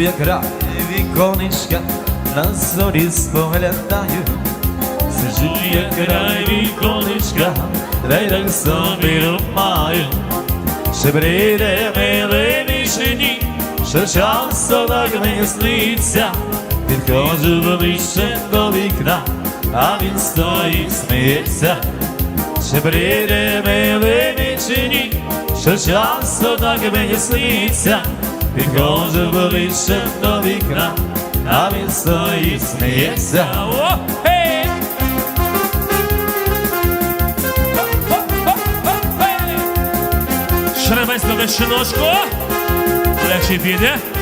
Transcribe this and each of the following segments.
Я край віконечка, на зорі споглядаю. Сиджу я край віконечка, дай так собі думаю. Ще прийде милий що часто так мені сниться. Підходжу ближче до вікна, а він стоїть, сміється. Ще прийде милий що часто так мені сниться. Підходжу ближче до вікна, а він стоїть, сміється. О, хей! На вищиночку. Легше піде.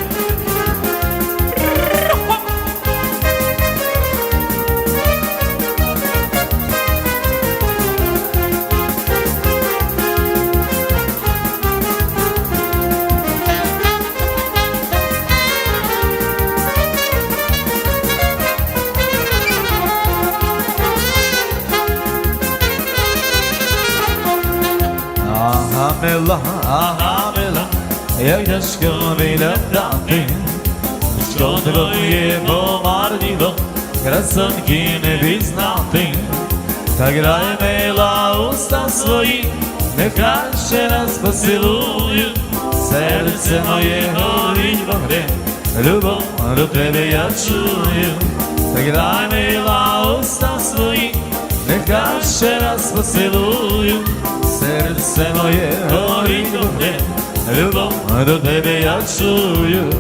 Мила, ага, мила, як тяжко виглядати, що твоє помарніло, красоньки не пізнати. Та грай мила уста свої, нехай ще раз поцілую, серце моє горить вогнем, любов до тебе я чую. Та грай мила уста свої, нехай ще раз поцілую, серце моє горить огнем, любов до тебе я чую.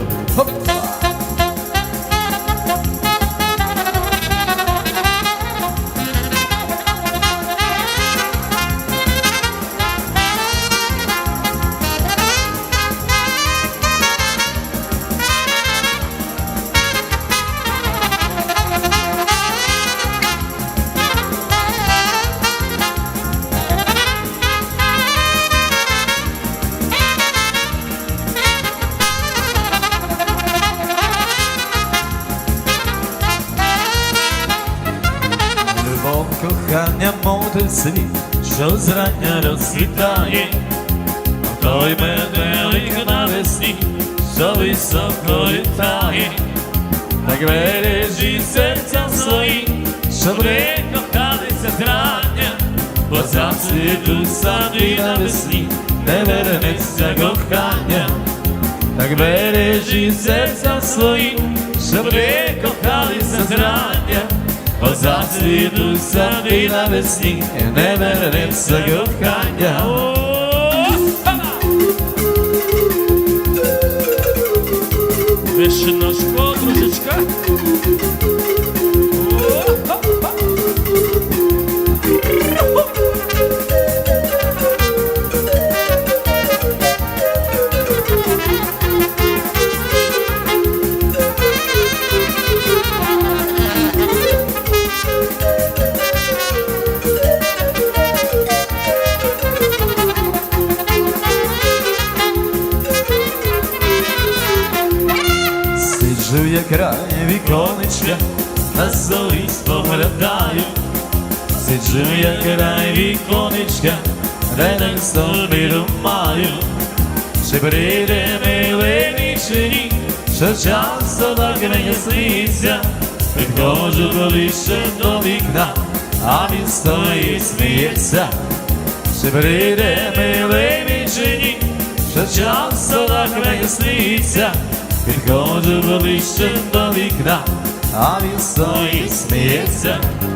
Кохання, мов той світ, що зрання розцвітає, той метелик навесні, що високо літає, так бережі серця свої, щоб не кохалися зрання, бо зацвітуть сади навесні, не вернеться кохання, так бережі серця свої, щоб не кохалися зрання. Бо зацвітуть сади навесні, не вернеться кохання. Вишеночко, дружечка. Сиджу я край віконечка, на зорі споглядаю. Сиджу я край віконечка, де так собі думаю. Чи прийде милий вічері, що часто так мені сниться. Підходжу ближче до вікна, а він стоїть, сміється. Чи прийде милий вічері, що часто так мені сниться. Підходжу ближче до вікна, а він стоїть.